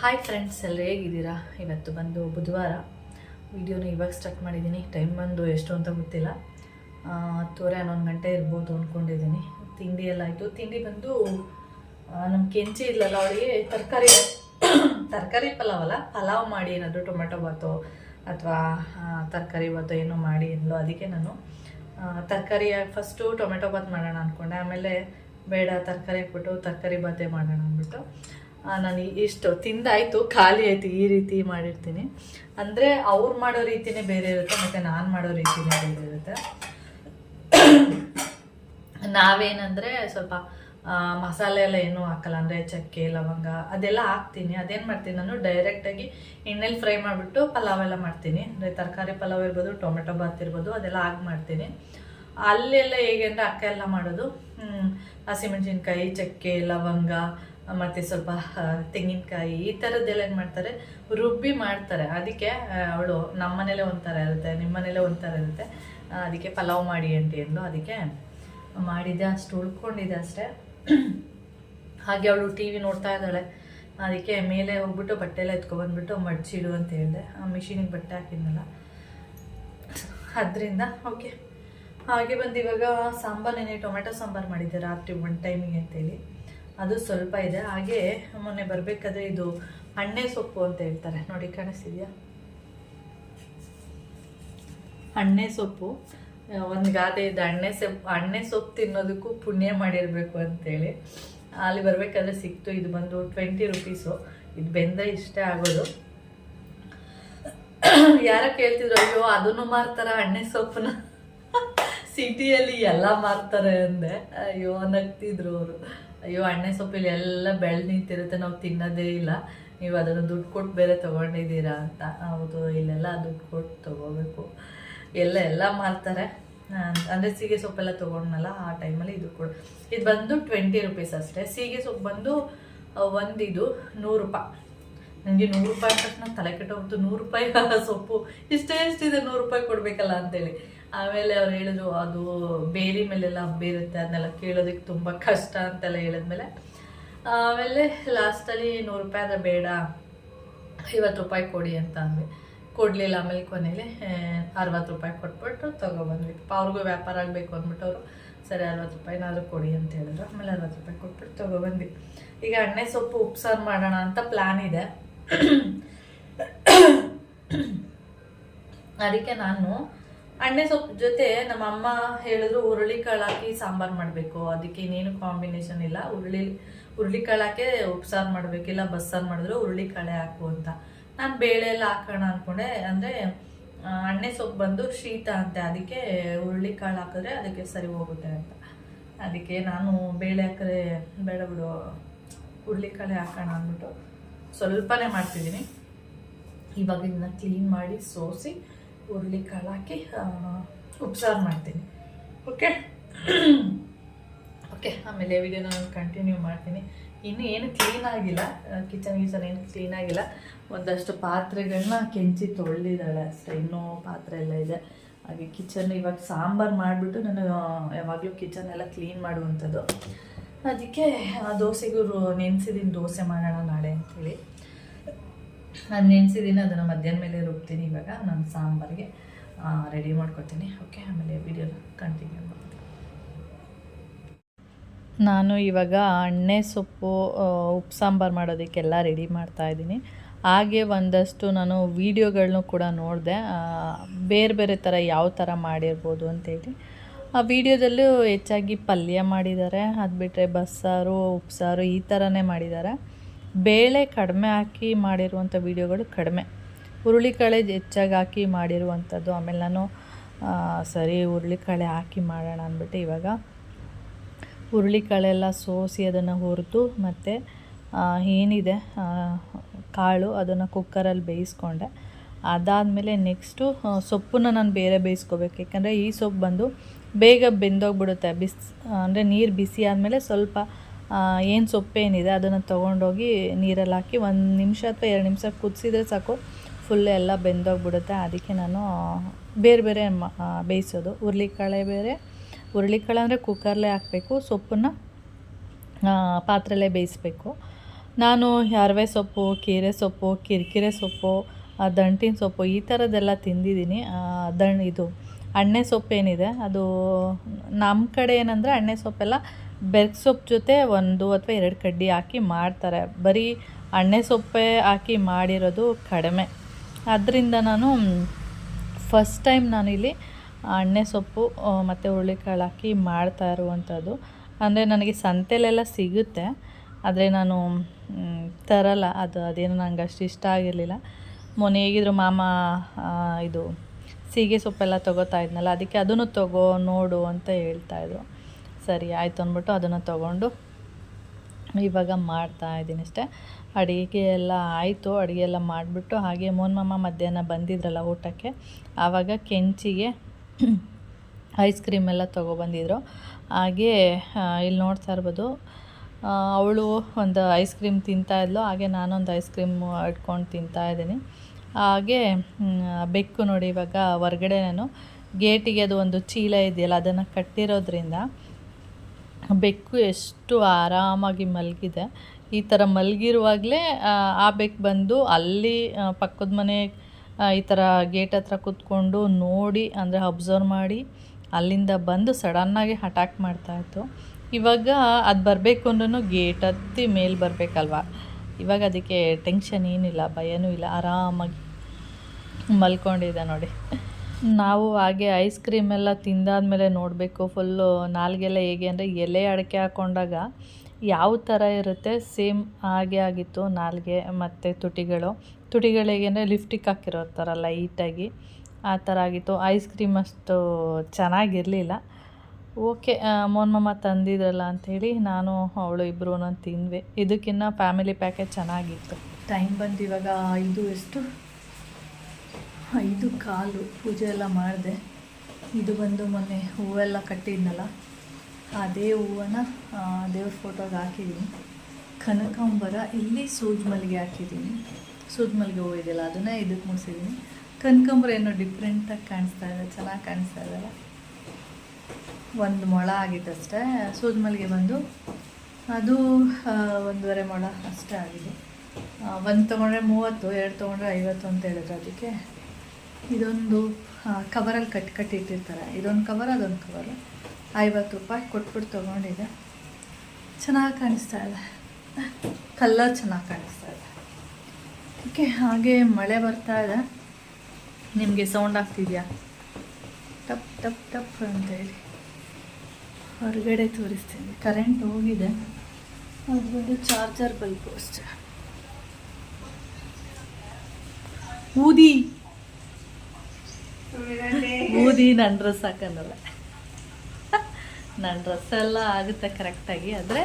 Hi friends ಎಲ್ಲ ಹೇಗಿದ್ದೀರಾ? ಇವತ್ತು ಬಂದು ಬುಧವಾರ. ವಿಡಿಯೋನ ಇವಾಗ ಸ್ಟಾರ್ಟ್ ಮಾಡಿದ್ದೀನಿ. ಟೈಮ್ ಬಂದು ಎಷ್ಟು ಅಂತ ಗೊತ್ತಿಲ್ಲ. ಹತ್ತುವರೆ ಹನ್ನೊಂದು ಗಂಟೆ ಇರ್ಬೋದು ಅಂದ್ಕೊಂಡಿದ್ದೀನಿ ತಿಂಡಿ ಎಲ್ಲ ಆಯಿತು. ತಿಂಡಿ ಬಂದು ನಮ್ಮ ಕೆಂಚಿ ಇಲ್ಲಲ್ಲ ಅವರಿಗೆ ತರಕಾರಿ ತರಕಾರಿ ಪಲಾವ್ ಅಲ್ಲ, ಪಲಾವ್ ಮಾಡಿ ಏನಾದರೂ ಟೊಮೆಟೊ ಬಾತೋ ಅಥವಾ ತರಕಾರಿ ಬಾತು ಏನೋ ಮಾಡಿ ಅಂದ್ಲು. ಅದಕ್ಕೆ ನಾನು ತರಕಾರಿ ಫಸ್ಟು ಟೊಮೆಟೊ ಬಾತ್ ಮಾಡೋಣ ಅಂದ್ಕೊಂಡೆ ಆಮೇಲೆ ಬೇಡ, ತರಕಾರಿ ಹಾಕ್ಬಿಟ್ಟು ತರಕಾರಿ ಬಾತೇ ಮಾಡೋಣ ಅಂದ್ಬಿಟ್ಟು. ನಾನು ಇಷ್ಟು ತಿಂದಾಯ್ತು, ಖಾಲಿ ಆಯ್ತು, ಈ ರೀತಿ ಮಾಡಿರ್ತೀನಿ. ಅಂದರೆ ಅವ್ರು ಮಾಡೋ ರೀತಿನೇ ಬೇರೆ ಇರುತ್ತೆ, ಮತ್ತು ನಾನು ಮಾಡೋ ರೀತಿನೇ ಬೇರೆ ಇರುತ್ತೆ. ನಾವೇನಂದರೆ ಸ್ವಲ್ಪ ಮಸಾಲೆ ಎಲ್ಲ ಏನೂ ಹಾಕಲ್ಲ, ಅಂದರೆ ಚಕ್ಕೆ, ಲವಂಗ, ಅದೆಲ್ಲ ಹಾಕ್ತೀನಿ. ಅದೇನು ಮಾಡ್ತೀನಿ ನಾನು ಡೈರೆಕ್ಟಾಗಿ ಎಣ್ಣೆಲಿ ಫ್ರೈ ಮಾಡಿಬಿಟ್ಟು ಪಲಾವ್ ಎಲ್ಲ ಮಾಡ್ತೀನಿ. ಅಂದರೆ ತರಕಾರಿ ಪಲಾವ್ ಇರ್ಬೋದು, ಟೊಮೆಟೊ ಬಾತ್ ಇರ್ಬೋದು, ಅದೆಲ್ಲ ಹಾಕಿ ಮಾಡ್ತೀನಿ. ಅಲ್ಲೆಲ್ಲ ಹೇಗೆ ಅಂದರೆ ಅಕ್ಕ ಎಲ್ಲ ಮಾಡೋದು ಹಸಿಮೆಣಸಿನ್ಕಾಯಿ, ಚಕ್ಕೆ, ಲವಂಗ ಮತ್ತು ಸ್ವಲ್ಪ ತೆಂಗಿನಕಾಯಿ ಈ ಥರದ್ದೆಲ್ಲ ಏನು ಮಾಡ್ತಾರೆ? ರುಬ್ಬಿ ಮಾಡ್ತಾರೆ. ಅದಕ್ಕೆ ಅವಳು ನಮ್ಮ ಮನೇಲೆ ಒಂಥರ ಇರುತ್ತೆ, ನಿಮ್ಮನೇಲೆ ಒಂಥರ ಇರುತ್ತೆ. ಅದಕ್ಕೆ ಪಲಾವ್ ಮಾಡಿ ಅಂತ ಅಂದ್ಲು. ಅದಕ್ಕೆ ಮಾಡಿದ್ದೆ, ಅಷ್ಟು ಉಳ್ಕೊಂಡಿದ್ದೆ ಅಷ್ಟೇ. ಹಾಗೆ ಅವಳು ಟಿ ವಿ ನೋಡ್ತಾ ಇದ್ದಾಳೆ. ಅದಕ್ಕೆ ಮೇಲೆ ಹೋಗ್ಬಿಟ್ಟು ಬಟ್ಟೆ ಎಲ್ಲ ಎತ್ಕೊಬಂದ್ಬಿಟ್ಟು ಮಡ್ಚಿಡು ಅಂತ ಹೇಳಿದೆ. ಆ, ಮಿಷಿನಿಗೆ ಬಟ್ಟೆ ಹಾಕಿದ್ನಲ್ಲ. ಅದರಿಂದ, ಓಕೆ. ಹಾಗೆ ಬಂದು ಇವಾಗ ಸಾಂಬಾರು ನೆನೆ ಟೊಮೆಟೊ ಸಾಂಬಾರು ಮಾಡಿದ್ದೆ ರಾತ್ರಿ ಒನ್ ಟೈಮಿಗೆ ಅಂತೇಳಿ. ಅದು ಸ್ವಲ್ಪ ಇದೆ. ಹಾಗೆ ಮೊನ್ನೆ ಬರಬೇಕಾದ್ರೆ ಇದು ಅಣ್ಣೆ ಸೊಪ್ಪು ಅಂತ ಹೇಳ್ತಾರೆ. ನೋಡಿ, ಕಾಣಿಸ್ತಿದ್ಯಾ? ಅಣ್ಣೆ ಸೊಪ್ಪು. ಒಂದು ಗಾದೆ ಇದೆ ಅಣ್ಣೆ ಸೊಪ್ಪು ಅಣ್ಣೆ ಸೊಪ್ಪು ತಿನ್ನೋದಕ್ಕೂ ಪುಣ್ಯ ಮಾಡಿರಬೇಕು ಅಂತೇಳಿ. ಅಲ್ಲಿ ಬರಬೇಕಾದ್ರೆ ಸಿಕ್ತು. ಇದು ಬಂದು ಟ್ವೆಂಟಿ ರುಪೀಸು ಇದು ಬೆಂದರೆ ಇಷ್ಟೇ ಆಗೋದು. ಯಾರ ಕೇಳ್ತಿದ್ರು, ಅಯ್ಯೋ, ಅದನ್ನು ಮಾರ್ತಾರ ಅಣ್ಣೆ ಸೊಪ್ಪನ್ನ? ಸಿಟಿಯಲ್ಲಿ ಎಲ್ಲ ಮಾರ್ತಾರೆ ಅಂದೆ. ಅಯ್ಯೋ, ನಗ್ತಿದ್ರು ಅವರು. ಅಯ್ಯೋ ಅಣ್ಣೆ ಸೊಪ್ಪಲ್ಲಿ ಎಲ್ಲ ಬೆಳೆದು ನಿಂತಿರುತ್ತೆ, ನಾವು ತಿನ್ನೋದೇ ಇಲ್ಲ. ನೀವು ಅದನ್ನು ದುಡ್ಡು ಕೊಟ್ಟು ಬೇರೆ ತೊಗೊಂಡಿದ್ದೀರಾ ಅಂತ. ಹೌದು, ಇಲ್ಲೆಲ್ಲ ದುಡ್ಡು ಕೊಟ್ಟು ತೊಗೋಬೇಕು. ಎಲ್ಲ ಎಲ್ಲ ಮಾರ್ತಾರೆ ಅಂದರೆ ಸೀಗೆ ಸೊಪ್ಪೆಲ್ಲ ತೊಗೊಂಡ್ನಲ್ಲ, ಆ ಟೈಮಲ್ಲಿ ಇದು ಕೊಡು. ಇದು ಬಂದು ಟ್ವೆಂಟಿ ರುಪೀಸ್ ಅಷ್ಟೇ. ಸೀಗೆ ಸೊಪ್ಪು ಬಂದು ಒಂದು ಇದು ನೂರು ರೂಪಾಯಿ. ನನಗೆ ನೂರು ರೂಪಾಯಿ ತಕ್ಷಣ ತಲೆ ಕೆಟ್ಟೋಗ್ತು ನೂರು ರೂಪಾಯಿ ಸೊಪ್ಪು, ಇಷ್ಟೇ ಎಷ್ಟಿದೆ ನೂರು ರೂಪಾಯಿ ಕೊಡಬೇಕಲ್ಲ ಅಂತೇಳಿ. ಆಮೇಲೆ ಅವ್ರು ಹೇಳಿದ್ರು, ಅದು ಬೇಲಿ ಮೇಲೆಲ್ಲ ಬೀರುತ್ತೆ, ಅದನ್ನೆಲ್ಲ ಕೇಳೋದಕ್ಕೆ ತುಂಬ ಕಷ್ಟ ಅಂತೆಲ್ಲ ಹೇಳಿದ್ಮೇಲೆ, ಆಮೇಲೆ ಲಾಸ್ಟಲ್ಲಿ ನೂರು ರೂಪಾಯಿ ಆದರೆ ಬೇಡ, ಐವತ್ತು ರೂಪಾಯಿ ಕೊಡಿ ಅಂತ ಅಂದ್ವಿ. ಕೊಡಲಿಲ್ಲ, ಆಮೇಲೆ ಕೊನೆಯಲ್ಲಿ ಅರವತ್ತು ರೂಪಾಯಿ ಕೊಟ್ಬಿಟ್ಟು ತೊಗೊಬಂದ್ವಿ. ಅವ್ರಿಗೂ ವ್ಯಾಪಾರ ಆಗಬೇಕು ಅಂದ್ಬಿಟ್ಟು ಅವರು, ಸರಿ, ಅರವತ್ತು ರೂಪಾಯಿನಾದರೂ ಕೊಡಿ ಅಂತ ಹೇಳಿದ್ರು. ಆಮೇಲೆ ಅರವತ್ತು ರೂಪಾಯಿ ಕೊಟ್ಬಿಟ್ಟು ತೊಗೊಬಂದ್ವಿ. ಈಗ ಎಣ್ಣೆ ಸೊಪ್ಪು ಉಪ್ಸಾರು ಮಾಡೋಣ ಅಂತ ಪ್ಲ್ಯಾನ್ ಇದೆ. ಅದಕ್ಕೆ ನಾನು ಅಣ್ಣೆ ಸೊಪ್ಪು ಜೊತೆ ನಮ್ಮ ಅಮ್ಮ ಹೇಳಿದ್ರು ಹುರುಳಿ ಕಾಳು ಹಾಕಿ ಸಾಂಬಾರು ಮಾಡಬೇಕು. ಅದಕ್ಕೆ ಇನ್ನೇನು ಕಾಂಬಿನೇಷನ್ ಇಲ್ಲ. ಹುರುಳಿ ಹುರುಳಿಕಾಳು ಹಾಕಿ ಉಪ್ಸಾರು ಮಾಡಬೇಕಿಲ್ಲ ಬಸ್ಸಾರು ಮಾಡಿದ್ರು ಹುರುಳಿ ಕಾಳೆ ಹಾಕು ಅಂತ. ನಾನು ಬೇಳೆ ಎಲ್ಲ ಹಾಕೋಣ ಅಂದ್ಕೊಂಡೆ ಅಂದರೆ ಅಣ್ಣೆ ಸೊಪ್ಪು ಬಂದು ಶೀತ ಅಂತೆ. ಅದಕ್ಕೆ ಹುರುಳಿ ಕಾಳು ಹಾಕಿದ್ರೆ ಅದಕ್ಕೆ ಸರಿ ಹೋಗುತ್ತೆ ಅಂತ. ಅದಕ್ಕೆ ನಾನು ಬೇಳೆ ಹಾಕಿದ್ರೆ ಬೇಡ ಬಿಡು ಹುರುಳಿಕಾಳೆ ಹಾಕೋಣ ಅಂದ್ಬಿಟ್ಟು ಸ್ವಲ್ಪನೇ ಮಾಡ್ತಿದ್ದೀನಿ. ಇವಾಗ ಇದನ್ನ ಕ್ಲೀನ್ ಮಾಡಿ ಸೋಸಿ ಹುರುಳಿಕಾಳು ಹಾಕಿ ಉಪ್ಸಾರು ಮಾಡ್ತೀನಿ. ಓಕೆ ಓಕೆ ಆಮೇಲೆ ವಿಡಿಯೋನ ನಾನು ಕಂಟಿನ್ಯೂ ಮಾಡ್ತೀನಿ. ಇನ್ನು ಏನು ಕ್ಲೀನ್ ಆಗಿಲ್ಲ. ಕಿಚನ್ ಗಿಚನ್ ಏನು ಕ್ಲೀನ್ ಆಗಿಲ್ಲ. ಒಂದಷ್ಟು ಪಾತ್ರೆಗಳನ್ನ ಕೆಂಚಿ ತೊಳೆದಿದ್ದಾಳೆ. ಅಷ್ಟೇ, ಇನ್ನೂ ಪಾತ್ರೆ ಎಲ್ಲ ಇದೆ. ಹಾಗೆ ಕಿಚನ್ ಇವಾಗ ಸಾಂಬಾರು ಮಾಡಿಬಿಟ್ಟು ನಾನು ಯಾವಾಗಲೂ ಕಿಚನ್ ಎಲ್ಲ ಕ್ಲೀನ್ ಮಾಡುವಂಥದ್ದು. ಅದಕ್ಕೆ ದೋಸೆಗೂ ನೆನೆಸಿದ್ದೀನಿ ದೋಸೆ ಮಾಡೋಣ ನಾಳೆ ಅಂಥೇಳಿ ನಾನು ನೆನೆಸಿದ್ದೀನಿ, ಅದನ್ನು ಮಧ್ಯಾಹ್ನ ಮೇಲೆ ರುಬ್ತೀನಿ ಇವಾಗ. ನಾನು ಸಾಂಬಾರಿಗೆ ರೆಡಿ ಮಾಡ್ಕೊತೀನಿ. ಓಕೆ ಆಮೇಲೆ ವಿಡಿಯೋನ ಕಂಟಿನ್ಯೂ ಮಾಡ್ತೀನಿ. ನಾನು ಇವಾಗ ಅಣ್ಣೆ ಸೊಪ್ಪು ಉಪ್ಪು ಸಾಂಬಾರು ಮಾಡೋದಕ್ಕೆಲ್ಲ ರೆಡಿ ಮಾಡ್ತಾ ಇದ್ದೀನಿ. ಹಾಗೆ ಒಂದಷ್ಟು ನಾನು ವೀಡಿಯೋಗಳನ್ನೂ ಕೂಡ ನೋಡಿದೆ. ಬೇರೆ ಬೇರೆ ಥರ ಯಾವ ಥರ ಮಾಡಿರ್ಬೋದು ಅಂತೇಳಿ. ಆ ವಿಡಿಯೋದಲ್ಲೂ ಹೆಚ್ಚಾಗಿ ಪಲ್ಯ ಮಾಡಿದ್ದಾರೆ. ಅದು ಬಿಟ್ಟರೆ ಬಸ್ಸಾರು, ಉಪ್ಸಾರು ಈ ಥರನೇ ಮಾಡಿದ್ದಾರೆ. ಬೇಳೆ ಕಡಿಮೆ ಹಾಕಿ ಮಾಡಿರುವಂಥ ವೀಡಿಯೋಗಳು ಕಡಿಮೆ. ಹುರುಳಿಕಾಳೆ ಹೆಚ್ಚಾಗಿ ಹಾಕಿ ಮಾಡಿರುವಂಥದ್ದು. ಆಮೇಲೆ ನಾನು ಸರಿ ಹುರುಳಿಕಾಳೆ ಹಾಕಿ ಮಾಡೋಣ ಅಂದ್ಬಿಟ್ಟು ಇವಾಗ ಹುರುಳಿಕಾಳೆಲ್ಲ ಸೋಸಿ ಅದನ್ನು ಹುರಿದು ಮತ್ತು ಏನಿದೆ ಕಾಳು ಅದನ್ನು ಕುಕ್ಕರಲ್ಲಿ ಬೇಯಿಸ್ಕೊಂಡೆ. ಅದಾದಮೇಲೆ ನೆಕ್ಸ್ಟು ಸೊಪ್ಪನ್ನ ನಾನು ಬೇರೆ ಬೇಯಿಸ್ಕೋಬೇಕು. ಯಾಕಂದರೆ ಈ ಸೊಪ್ಪು ಬಂದು ಬೇಗ ಬೆಂದೋಗ್ಬಿಡುತ್ತೆ. ಬಿಸ್, ಅಂದರೆ ನೀರು ಬಿಸಿ ಆದಮೇಲೆ ಸ್ವಲ್ಪ ಏನು ಸೊಪ್ಪೇನಿದೆ ಅದನ್ನು ತೊಗೊಂಡೋಗಿ ನೀರಲ್ಲಿ ಹಾಕಿ ಒಂದು ನಿಮಿಷ ಅಥವಾ ಎರಡು ನಿಮಿಷ ಕುದಿಸಿದ್ರೆ ಸಾಕು. ಫುಲ್ ಎಲ್ಲ ಬೆಂದೋಗ್ಬಿಡುತ್ತೆ. ಅದಕ್ಕೆ ನಾನು ಬೇರೆ ಬೇರೆ ಬೇಯಿಸೋದು. ಹುರುಳಿಕಾಳೆ ಬೇರೆ. ಹುರುಳಿಕಾಳು ಅಂದರೆ ಕುಕ್ಕರ್ಲೇ ಹಾಕಬೇಕು. ಸೊಪ್ಪನ್ನು ಪಾತ್ರೆಲೇ ಬೇಯಿಸಬೇಕು. ನಾನು ಅರವೆ ಸೊಪ್ಪು, ಕೀರೆ ಸೊಪ್ಪು, ಕಿರಿಕಿರೆ ಸೊಪ್ಪು ದಂಟಿನ ಸೊಪ್ಪು ಈ ಥರದ್ದೆಲ್ಲ ತಿಂದಿದ್ದೀನಿ. ದಣ್ ಇದು ಅಣ್ಣೆ ಸೊಪ್ಪು ಏನಿದೆ ಅದು ನಮ್ಮ ಕಡೆ ಏನಂದರೆ ಅಣ್ಣೆ ಸೊಪ್ಪೆಲ್ಲ ಸೊಪ್ಪು ಜೊತೆ ಒಂದು ಅಥವಾ ಎರಡು ಕಡ್ಡಿ ಹಾಕಿ ಮಾಡ್ತಾರೆ. ಬರೀ ಅಣ್ಣೆ ಸೊಪ್ಪೇ ಹಾಕಿ ಮಾಡಿರೋದು ಕಡಿಮೆ. ಅದರಿಂದ ನಾನು ಫಸ್ಟ್ ಟೈಮ್ ನಾನಿಲ್ಲಿ ಅಣ್ಣೆ ಸೊಪ್ಪು ಮತ್ತು ಹುರುಳಿಕಾಳು ಹಾಕಿ ಮಾಡ್ತಾ ಇರುವಂಥದ್ದು. ಅಂದರೆ ನನಗೆ ಸಂತೆಲೆಲ್ಲ ಸಿಗುತ್ತೆ. ಆದರೆ ನಾನು ತರಲ್ಲ. ಅದು, ಅದೇನು ನನಗೆ ಅಷ್ಟು ಇಷ್ಟ ಆಗಿರಲಿಲ್ಲ. ಮೊನ್ನೆ ಹೇಗಿದ್ರು ಮಾಮ ಇದು ಸೀಗೆ ಸೊಪ್ಪೆಲ್ಲ ತೊಗೋತಾ ಇದ್ನಲ್ಲ, ಅದಕ್ಕೆ ಅದನ್ನು ತಗೋ, ನೋಡು ಅಂತ ಹೇಳ್ತಾಯಿದ್ರು ಸರಿ ಆಯಿತು ಅಂದ್ಬಿಟ್ಟು ಅದನ್ನು ತೊಗೊಂಡು ಇವಾಗ ಮಾಡ್ತಾ ಇದ್ದೀನಿ ಅಷ್ಟೇ. ಅಡುಗೆ ಎಲ್ಲ ಆಯಿತು, ಅಡುಗೆ ಎಲ್ಲ ಮಾಡಿಬಿಟ್ಟು ಹಾಗೆ ಮೋನ್ಮಮ್ಮ ಮಾಮ ಮಧ್ಯಾಹ್ನ ಬಂದಿದ್ರಲ್ಲ ಊಟಕ್ಕೆ, ಆವಾಗ ಕೆಂಚಿಗೆ ಐಸ್ ಕ್ರೀಮ್ ಎಲ್ಲ ತೊಗೊಬಂದಿದ್ರು. ಹಾಗೆ ಇಲ್ಲಿ ನೋಡ್ತಾ ಇರ್ಬೋದು ಅವಳು ಒಂದು ಐಸ್ ಕ್ರೀಮ್ ತಿಂತಾ ಇದ್ಲು, ಹಾಗೆ ನಾನೊಂದು ಐಸ್ ಕ್ರೀಮ್ ಇಟ್ಕೊಂಡು ತಿಂತಾ ಇದ್ದೀನಿ. ಹಾಗೆ ಬೆಕ್ಕು ನೋಡಿ ಇವಾಗ ಹೊರ್ಗಡೆ ನಾನು ಗೇಟಿಗೆ ಅದು ಒಂದು ಚೀಲ ಇದೆಯಲ್ಲ, ಅದನ್ನು ಕಟ್ಟಿರೋದ್ರಿಂದ ಬೆಕ್ಕು ಎಷ್ಟು ಆರಾಮಾಗಿ ಮಲಗಿದೆ. ಈ ಥರ ಮಲಗಿರುವಾಗಲೇ, ಆ ಬೆಕ್ಕು ಬಂದು ಅಲ್ಲಿ ಪಕ್ಕದ ಮನೆ ಈ ಥರ ಗೇಟ್ ಹತ್ರ ಕೂತ್ಕೊಂಡು ನೋಡಿ, ಅಂದರೆ ಅಬ್ಸರ್ವ್ ಮಾಡಿ ಅಲ್ಲಿಂದ ಬಂದು ಸಡನ್ನಾಗಿ ಅಟ್ಯಾಕ್ ಮಾಡ್ತಾಯಿತ್ತು ಇವಾಗ ಅದು ಬರಬೇಕು ಅಂದ್ರೂ ಗೇಟ್ ಹತ್ತಿ ಮೇಲೆ ಬರಬೇಕಲ್ವ? ಇವಾಗ ಅದಕ್ಕೆ ಟೆನ್ಷನ್ ಏನಿಲ್ಲ, ಭಯನೂ ಇಲ್ಲ, ಆರಾಮಾಗಿ ಮಲ್ಕೊಂಡಿದೆ ನೋಡಿ. ನಾವು ಹಾಗೆ ಐಸ್ ಕ್ರೀಮ್ ಎಲ್ಲ ತಿಂದಾದ್ಮೇಲೆ ನೋಡಬೇಕು ಫುಲ್ಲು ನಾಲ್ಗೆಲ್ಲ ಹೇಗೆ ಅಂದರೆ ಎಲೆ ಅಡಿಕೆ ಹಾಕ್ಕೊಂಡಾಗ ಯಾವ ಥರ ಇರುತ್ತೆ? ಸೇಮ್ ಹಾಗೆ ಆಗಿತ್ತು ನಾಲ್ಗೆ ಮತ್ತು ತುಟಿಗಳು. ತುಟಿಗಳು ಹೇಗೆ ಅಂದರೆ ಲಿಫ್ಟಿಕ್ ಹಾಕಿರೋ ಥರ ಲೈಟಾಗಿ ಆ ಥರ ಆಗಿತ್ತು. ಐಸ್ ಕ್ರೀಮ್ ಅಷ್ಟು ಚೆನ್ನಾಗಿರಲಿಲ್ಲ. ಓಕೆ ಮೋನ್ ಮಾಮ ತಂದಿದ್ರಲ್ಲ ಅಂಥೇಳಿ ನಾನು ಅವಳು ಇಬ್ಬರು ತಿಂದ್ವಿ. ಇದಕ್ಕಿನ್ನ ಫ್ಯಾಮಿಲಿ ಪ್ಯಾಕೇಜ್ ಚೆನ್ನಾಗಿತ್ತು. ಟೈಮ್ ಬಂದು ಇವಾಗ ಇದು ಎಷ್ಟು? ಐದು ಕಾಲು ಪೂಜೆ ಎಲ್ಲ ಮಾಡಿದೆ. ಇದು ಬಂದು ಮೊನ್ನೆ ಹೂವೆಲ್ಲ ಕಟ್ಟಿದ್ನಲ್ಲ ಅದೇ ಹೂವನ್ನು ದೇವ್ರ ಫೋಟೋಗೆ ಹಾಕಿದ್ದೀನಿ. ಕನಕಾಂಬರ ಇಲ್ಲಿ ಸೂಜ್ ಮಲ್ಲಿಗೆ ಹಾಕಿದ್ದೀನಿ. ಸೂಜ್ ಮಲ್ಲಿಗೆ ಹೂವು ಇದೆಯಲ್ಲ, ಅದನ್ನೇ ಇದಕ್ಕೆ ಮುಗಿಸಿದ್ದೀನಿ ಕನಕಾಂಬರ ಏನೋ ಡಿಫ್ರೆಂಟಾಗಿ ಕಾಣಿಸ್ತಾ ಇದೆ, ಚೆನ್ನಾಗಿ ಕಾಣಿಸ್ತಾ ಇದೆ ಒಂದು ಮೊಳ ಆಗಿದ್ದಷ್ಟೇ ಸೂಜ್ ಮಲ್ಲಿಗೆ ಬಂದು ಅದು ಒಂದೂವರೆ ಮೊಳ ಅಷ್ಟೇ ಆಗಿದೆ. ಒಂದು ತೊಗೊಂಡ್ರೆ ಮೂವತ್ತು, ಎರಡು ತೊಗೊಂಡ್ರೆ ಐವತ್ತು ಅಂತ ಹೇಳಿದ್ರು, ಅದಕ್ಕೆ ಇದೊಂದು ಕವರಲ್ಲಿ ಕಟ್ ಕಟ್ಟಿ ಇಟ್ಟಿರ್ತಾರೆ ಇದೊಂದು ಕವರ್ ಅದೊಂದು ಕವರು ಐವತ್ತು ರೂಪಾಯಿ ಕೊಟ್ಬಿಟ್ಟು ತೊಗೊಂಡಿದ್ದೆ ಚೆನ್ನಾಗಿ ಕಾಣಿಸ್ತಾ ಇದೆ. ಕಲ್ಲರ್ ಚೆನ್ನಾಗಿ ಕಾಣಿಸ್ತಾ ಇದೆ. ಓಕೆ, ಹಾಗೆ ಮಳೆ ಬರ್ತಾ ಇದೆ. ನಿಮಗೆ ಸೌಂಡ್ ಆಗ್ತಿದೆಯಾ? ಟಪ್ ಟಪ್ ಟಪ್ ಅಂತೇಳಿ ಹೊರಗಡೆ ತೋರಿಸ್ತೀನಿ. ಕರೆಂಟ್ ಹೋಗಿದೆ. ಅದು ಬಂದು ಚಾರ್ಜರ್ ಬಲ್ಬು ಅಷ್ಟೇ. ಊದಿ! ಊದಿ ನನ್ನ ಡ್ರೆಸ್ ಹಾಕಂದಲ್ಲ ನನ್ನ ಡ್ರೆಸ್ ಎಲ್ಲ ಆಗುತ್ತೆ ಕರೆಕ್ಟಾಗಿ ಆದರೆ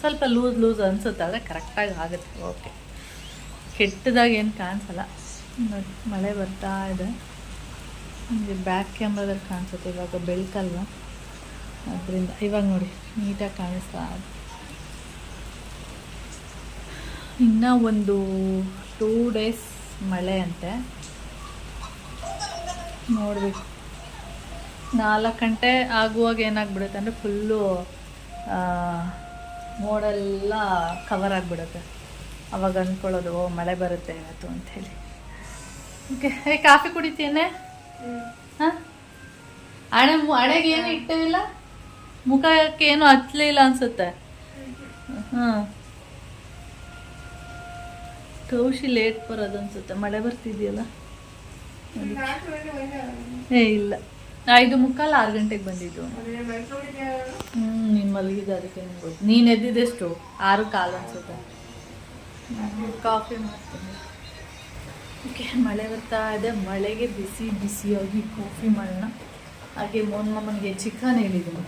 ಸ್ವಲ್ಪ ಲೂಸ್ ಲೂಸ್ ಅನ್ಸುತ್ತೆ, ಆದರೆ ಕರೆಕ್ಟಾಗಿ ಆಗುತ್ತೆ. ಓಕೆ ಕೆಟ್ಟದಾಗಿ ಏನು ಕಾಣಿಸಲ್ಲ. ಮಳೆ ಬರ್ತಾ ಇದೆ. ನಿಮಗೆ ಬ್ಯಾಕ್ ಕ್ಯಾಮ್ರಾದಲ್ಲಿ ಕಾಣಿಸುತ್ತೆ, ಇವಾಗ ಬೆಳಕಲ್ವ? ಅದರಿಂದ, ಇವಾಗ ನೋಡಿ ನೀಟಾಗಿ ಕಾಣಿಸ್ತಾ ಇನ್ನೂ ಒಂದು ಟೂ ಡೇಸ್ ಮಳೆ ಅಂತೆ. ನೋಡಬೇಕು. ನಾಲ್ಕು ಗಂಟೆ ಆಗುವಾಗ ಏನಾಗ್ಬಿಡುತ್ತೆ ಅಂದರೆ ಫುಲ್ಲು ಮೋಡೆಲ್ಲ ಕವರ್ ಆಗಿಬಿಡುತ್ತೆ. ಅವಾಗ ಅಂದ್ಕೊಳ್ಳೋದು ಓ ಮಳೆ ಬರುತ್ತೆ ಇವತ್ತು ಅಂಥೇಳಿ. ಓಕೆ ಏ ಕಾಫಿ ಕುಡಿತೇನೆ ಹಾಂ? ಹಣೆ ಹಣೆಗೆ ಏನು ಇಟ್ಟಿಲ್ಲ ಮುಖಕ್ಕೆ ಏನು ಹಚ್ಚಲಿಲ್ಲ ಅನಿಸುತ್ತೆ. ಹಾಂ. ಕೌಶಿ ಲೇಟ್ ಬರೋದು ಅನಿಸುತ್ತೆ. ಮಳೆ ಬರ್ತಿದೆಯಲ್ಲ? ಏ, ಇಲ್ಲ. ಐದು ಮುಕ್ಕಾಲು ಆರು ಗಂಟೆಗೆ ಬಂದಿದ್ದು. ಹ್ಞೂ ನೀನು ಮಲಗಿದ ಅದಕ್ಕೆ ನೀನ್ ನೀನು ಎದ್ದಿದ್ದೆಷ್ಟು ಆರು ಕಾಲು ಅನ್ಸುತ್ತೆ. ಕಾಫಿ ಮಾಡ್ತೀನಿ. ಓಕೆ, ಮಳೆ ಬರ್ತಾ ಇದೆ. ಮಳೆಗೆ ಬಿಸಿ ಬಿಸಿಯಾಗಿ ಕಾಫಿ ಮಾಡೋಣ. ಹಾಗೆ ಮೋನ್ ಮಮ್ಮನಿಗೆ ಚಿಕನ್ ಹೇಳಿದ್ದೀನಿ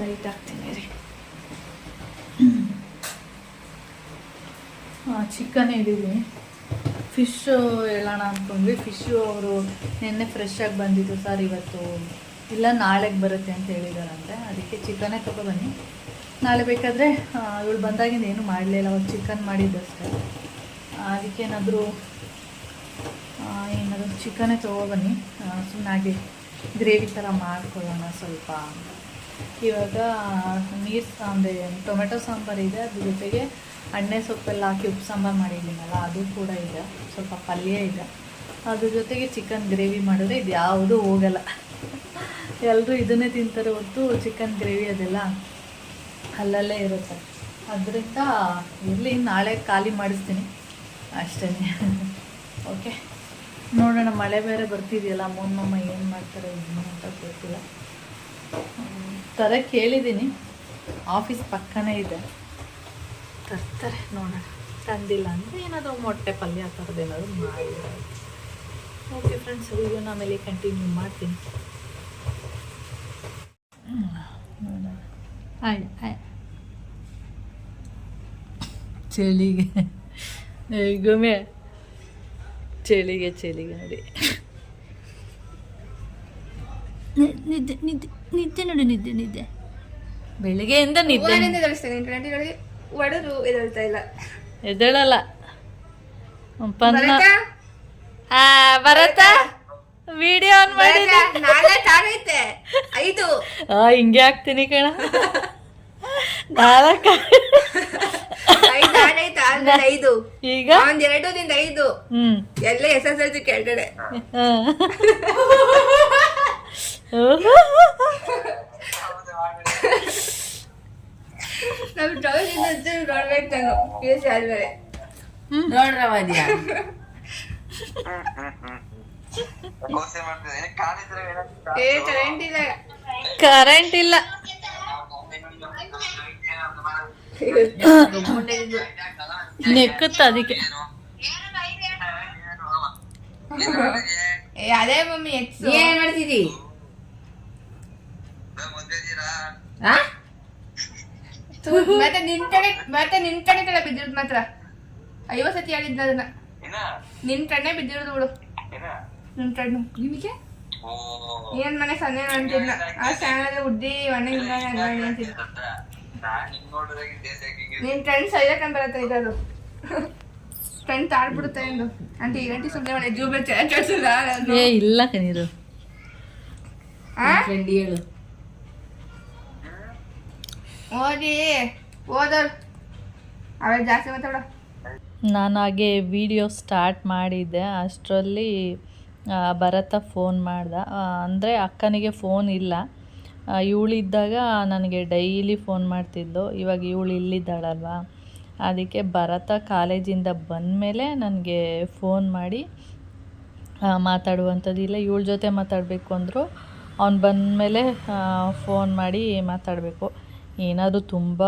ಲೈಟ್ ಹಾಕ್ತೀನಿ ರೀ ಚಿಕನ್ ಹೇಳಿದ್ದೀನಿ. ಫಿಶ್ ಹೇಳೋಣ ಅಂದ್ಕೊಂಡ್ವಿ ಫಿಶ್ಶು ಅವರು ನಿನ್ನೆ ಆಗಿ ಬಂದಿದ್ದು ಸರ್ ಇವತ್ತು. ಇಲ್ಲ, ನಾಳೆಗೆ ಬರುತ್ತೆ ಅಂತ ಹೇಳಿದಾರಂತೆ. ಅದಕ್ಕೆ ಚಿಕನೇ ಬನ್ನಿ ನಾಳೆ ಬೇಕಾದರೆ ಇವಳು ಬಂದಾಗಿಂದ ಏನು ಮಾಡಲಿಲ್ಲ ಅವ್ರು ಚಿಕನ್ ಮಾಡಿದ್ದಷ್ಟೇ ಅದಕ್ಕೇನಾದರೂ ಏನಾದರೂ ಚಿಕನೇ ತೊಗೊಬನ್ನಿ. ಸುಮ್ಮನೆ ಹಾಗೆ ಗ್ರೇವಿ ಥರ ಮಾಡ್ಕೊಳ್ಳೋಣ ಸ್ವಲ್ಪ. ಇವಾಗ ನೀರು ಸಾಂಬೆ ಟೊಮೆಟೊ ಸಾಂಬಾರು ಇದೆ. ಅದ್ರ ಜೊತೆಗೆ ಎಣ್ಣೆ ಸೊಪ್ಪೆಲ್ಲ ಹಾಕಿ ಉಪ್ಪು ಸಾಂಬಾರು ಮಾಡಿದ್ದೀನಲ್ಲ, ಅದು ಕೂಡ ಇದೆ. ಸ್ವಲ್ಪ ಪಲ್ಯ ಇದೆ. ಅದ್ರ ಜೊತೆಗೆ ಚಿಕನ್ ಗ್ರೇವಿ ಮಾಡಿದ್ರೆ ಇದು ಯಾವುದೂ ಹೋಗಲ್ಲ. ಎಲ್ಲರೂ ಇದನ್ನೇ ತಿಂತಾರೆ ಹೊತ್ತು ಚಿಕನ್ ಗ್ರೇವಿ ಅದೆಲ್ಲ ಅಲ್ಲಲ್ಲೇ ಇರುತ್ತೆ. ಅದರಿಂದ ಇರಲಿ, ನಾಳೆ ಖಾಲಿ ಮಾಡಿಸ್ತೀನಿ. ಅಷ್ಟೇ. ಓಕೆ ನೋಡೋಣ, ಮಳೆ ಬೇರೆ ಬರ್ತಿದೆಯಲ್ಲ ಅಮ್ಮಮ್ಮ ಏನು ಮಾಡ್ತಾರೆ, ಏನು ಅಂತ ಗೊತ್ತಿಲ್ಲ. ಥರ ಕೇಳಿದ್ದೀನಿ. ಆಫೀಸ್ ಪಕ್ಕನೇ ಇದೆ. ತರ್ತಾರೆ ನೋಡೋಣ. ತಂದಿಲ್ಲ ಅಂದರೆ ಏನಾದರೂ ಮೊಟ್ಟೆ ಪಲ್ಯ ಥರದ್ದು ಏನಾದರೂ ಮಾಡಿದ್ರೆ ಓಕೆ ಫ್ರೆಂಡ್ಸ್ ವಿಡಿಯೋನ ಆಮೇಲೆ ಕಂಟಿನ್ಯೂ ಮಾಡ್ತೀನಿ. ಹ್ಮ್, ಆಯ್ ಆಯ್. ಚಳಿಗೆ. ಏ, ಗುಮ್ಮೆ. ಚಳಿಗೆ ಚಳಿಗೆ ನೋಡಿ. ನಿದ್ದೆ ನಿದ್ದೆ ನಿದ್ದೆ ನೋಡಿ ನಿದ್ದೆ ನಿದ್ದೆ. ಬೆಳಿಗ್ಗೆಯಿಂದ ನಿದ್ದೆ. ಒಡೆದು ಎದುರ್ತಾ ಇಲ್ಲ. ಎದ್ದೇಳಲ್ಲ. ಪನ್ನ. ಬರತ್ತಾ? ವಿಡಿಯೋ ಆನ್ ಮಾಡಿ ಬರತ್ತಾ? ನಾಲ್ಕು ಐದು. ಆ ಹಿಂಗೆ ಹಾಕ್ತೀನಿ ಕಣ. ನಾಲ್ಕ. ಐದು ಈಗ? ಒಂದ್ ಎರಡು ದಿಂದ ಐದು. ಹ್ಮ್. ಎಲ್ಲ ಎಸ್ ಎಸ್ ಎಲ್ ಸಿ ಕೆಳಗಡೆ. ಆ. ನಮ್ ಟ್ರಾವೆಲ್ ನೋಡ್ಬೇಕು ನಾನು ಪಿ ಸಿ ಆದ್ಮೇಲೆ ನೋಡ್ರವಾದ್ಯಾ ಏ ಕರೆಂಟ್ ಇಲ್ಲ. ಕರೆಂಟ್ ಇಲ್ಲ. ನೆಕ್ಕುತ್ತ ಅದಕ್ಕೆ. ಏ ಅದೇ ಮಮ್ಮಿ ಎಕ್ಸ್ ಏನ್ ಮಾಡ್ತಿದ್ದೀರಾ? ಮತ್ತೆ ನಿನ್ ಕಡೆ ಮತ್ತೆ ನಿನ್ ಕಡೆ ಕಡೆ ಬಿದ್ದಿರೋದು ಮಾತ್ರ. ಐವತ್ ಸತಿ ಹೇಳಿದ್ನ ಅದನ್ನ. ನಿನ್ ಕಣ್ಣೆ ಬಿದ್ದಿರೋದು ಬಿಡು. ನಿನ್ ಕಣ್ಣು. ನಿಮಗೆ ಏನ್ ಮನೆ ಸನ್ನೆ ಅಂತಿದ್ನ? ಆ ಸ್ಯಾನದ ಉದ್ದಿ ಒಣಗಿಲ್ಲ ಹಿಂಗಾಗಿ ಅಂತಿದ್ನ ನಿನ್ ಫ್ರೆಂಡ್ಸ್ ಐದಕ್ಕಂತ ಬರತ್ತೆ ಇರೋದು. ಫ್ರೆಂಡ್ ಆಡ್ಬಿಡುತ್ತೆ ಎಂದು. ಅಂತ ಆಂಟಿ ಸುಮ್ಮನೆ ಮನೆ ಜೂಬೆ ಕೇಳಿಸಿಲ್ಲ ಏ ಇಲ್ಲ ಕಣೀರು. ಫ್ರೆಂಡ್ ಹೇಳು. ಓದಿ ಜಾಸ್ತಿ ನಾನು ಹಾಗೆ ವಿಡಿಯೋ ಸ್ಟಾರ್ಟ್ ಮಾಡಿದ್ದೆ. ಅಷ್ಟರಲ್ಲಿ ಭರತ ಫೋನ್ ಮಾಡ್ದ. ಅಂದರೆ ಅಕ್ಕನಿಗೆ ಫೋನ್ ಇಲ್ಲ. ಇವಳಿದ್ದಾಗ ನನಗೆ ಡೈಲಿ ಫೋನ್ ಮಾಡ್ತಿದ್ದು. ಇವಾಗ ಇವಳು ಇಲ್ಲಿದ್ದಾಳಲ್ವ? ಅದಕ್ಕೆ ಭರತ ಕಾಲೇಜಿಂದ ಬಂದಮೇಲೆ ನನಗೆ ಫೋನ್ ಮಾಡಿ ಮಾತಾಡುವಂಥದ್ದು ಇಲ್ಲ. ಇವಳ ಜೊತೆ ಮಾತಾಡಬೇಕು ಅಂದರು. ಅವ್ನು ಬಂದಮೇಲೆ ಫೋನ್ ಮಾಡಿ ಮಾತಾಡಬೇಕು. ಏನಾದರೂ ತುಂಬ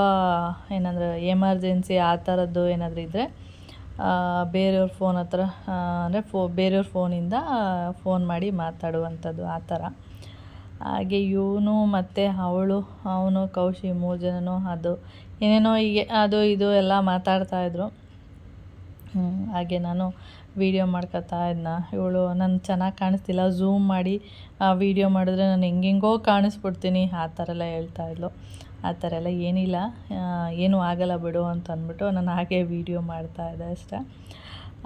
ಏನಂದ್ರೆ ಎಮರ್ಜೆನ್ಸಿ ಆ ಥರದ್ದು ಏನಾದರೂ ಇದ್ದರೆ ಬೇರೆಯವ್ರ ಫೋನ್ ಹತ್ರ ಅಂದರೆ ಫೋ, ಬೇರೆಯವ್ರ ಫೋನಿಂದ ಫೋನ್ ಮಾಡಿ ಮಾತಾಡುವಂಥದ್ದು ಆ ಥರ. ಹಾಗೆ ಇವನು ಮತ್ತು ಅವಳು, ಅವನು, ಕೌಶಿ ಮೂರು ಜನನೂ ಅದು, ಏನೇನೋ ಹೀಗೆ ಅದು ಇದು ಎಲ್ಲ ಮಾತಾಡ್ತಾಯಿದ್ರು ಹಾಗೆ ನಾನು ವೀಡಿಯೋ ಮಾಡ್ಕೊತಾ ಇದ್ನ. ಇವಳು ನಾನು ಚೆನ್ನಾಗಿ ಕಾಣಿಸ್ತಿಲ್ಲ. ಝೂಮ್ ಮಾಡಿ ವೀಡಿಯೋ ಮಾಡಿದ್ರೆ ನಾನು ಹೆಂಗೆಂಗೋ ಕಾಣಿಸ್ಬಿಡ್ತೀನಿ ಆ ಥರ ಎಲ್ಲ ಹೇಳ್ತಾ ಇದ್ಲು. ಆ ಥರ ಎಲ್ಲ ಏನಿಲ್ಲ ಏನೂ ಆಗಲ್ಲ ಬಿಡು ಅಂತ ಅಂದ್ಬಿಟ್ಟು ನಾನು ಹಾಗೆ ವೀಡಿಯೋ ಮಾಡ್ತಾ ಇದ್ದೆ ಅಷ್ಟೆ.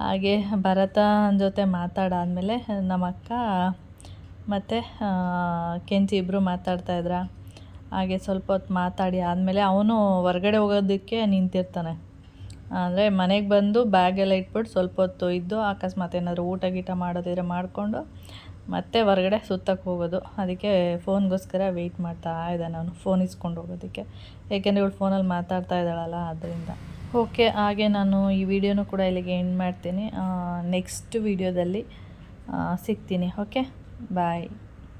ಹಾಗೆ ಭರತ ಜೊತೆ ಮಾತಾಡಾದಮೇಲೆ ನಮ್ಮ ಅಕ್ಕ ಮತ್ತು ಕೆಂಚಿ ಇಬ್ಬರು ಮಾತಾಡ್ತಾಯಿದ್ರ ಹಾಗೆ ಸ್ವಲ್ಪ ಹೊತ್ತು ಮಾತಾಡಿ ಆದಮೇಲೆ ಅವನು ಹೊರಗಡೆ ಹೋಗೋದಕ್ಕೆ ನಿಂತಿರ್ತಾನೆ. ಅಂದರೆ ಮನೆಗೆ ಬಂದು ಬ್ಯಾಗೆಲ್ಲ ಇಟ್ಬಿಟ್ಟು ಸ್ವಲ್ಪ ಹೊತ್ತು ಇದ್ದು ಅಕಸ್ಮಾತ್ ಏನಾದರೂ ಊಟ ಗೀಟ ಮಾಡೋದಿದ್ರೆ ಮಾಡಿಕೊಂಡು ಮತ್ತೆ ಹೊರಗಡೆ ಸುತ್ತಕ್ಕೆ ಹೋಗೋದು. ಅದಕ್ಕೆ ಫೋನ್ಗೋಸ್ಕರ ವೆಯ್ಟ್ ಮಾಡ್ತಾ ಇದ್ದೆ ನಾನು ಫೋನ್ ಇಸ್ಕೊಂಡು ಹೋಗೋದಕ್ಕೆ. ಏಕೆಂದರೆ ಇವಳು ಫೋನಲ್ಲಿ ಮಾತಾಡ್ತಾ ಇದ್ದಾಳಲ್ಲ ಅದರಿಂದ ಓಕೆ ಹಾಗೆ ನಾನು ಈ ವಿಡಿಯೋನು ಕೂಡ ಇಲ್ಲಿಗೆ ಎಂಡ್ ಮಾಡ್ತೀನಿ. ನೆಕ್ಸ್ಟ್ ವಿಡಿಯೋದಲ್ಲಿ ಸಿಗ್ತೀನಿ. Okay bye